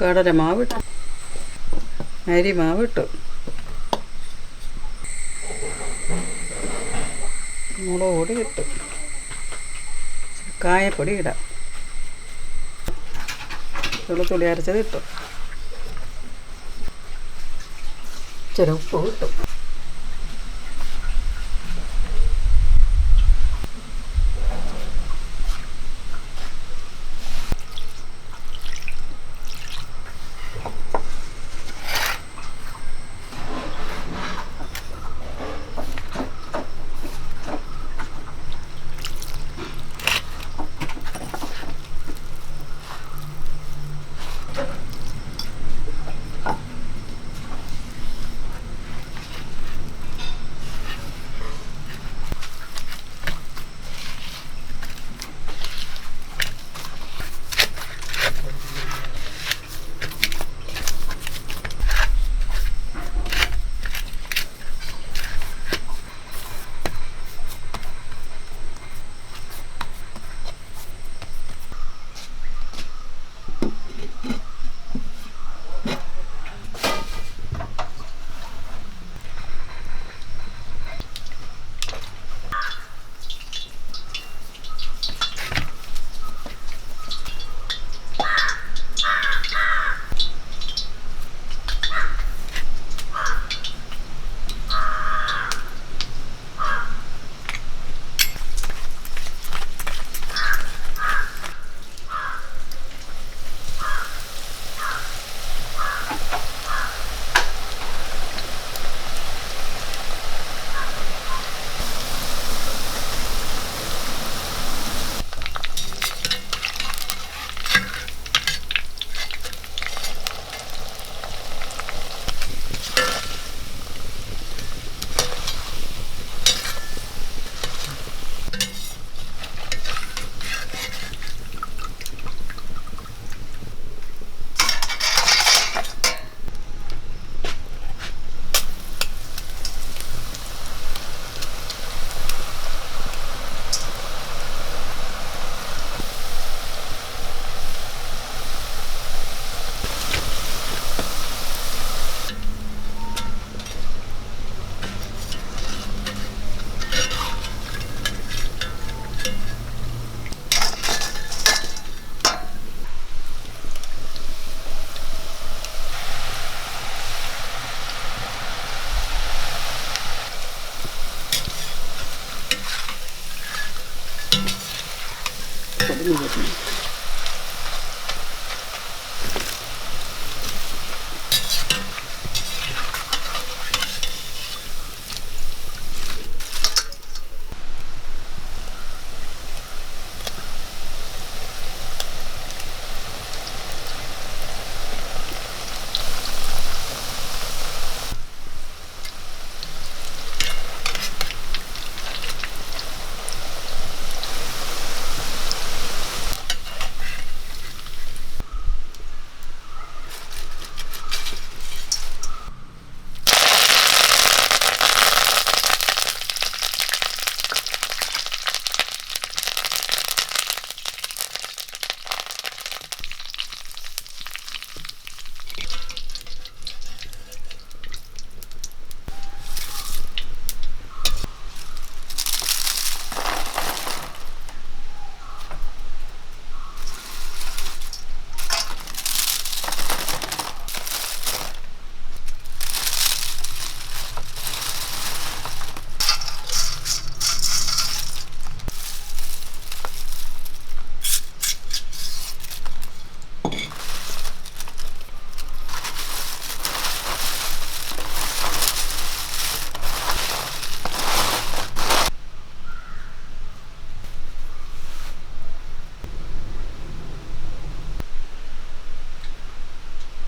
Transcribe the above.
കടല മാവിട്ടു അരി മാവിട്ടു മുളക് പൊടി ഇട്ടു കായപ്പൊടി ഇടാം. വെളുത്തുള്ളി അരച്ചത് ഇട്ടു. ചെറുപ്പ് ഉപ്പ് いいですね。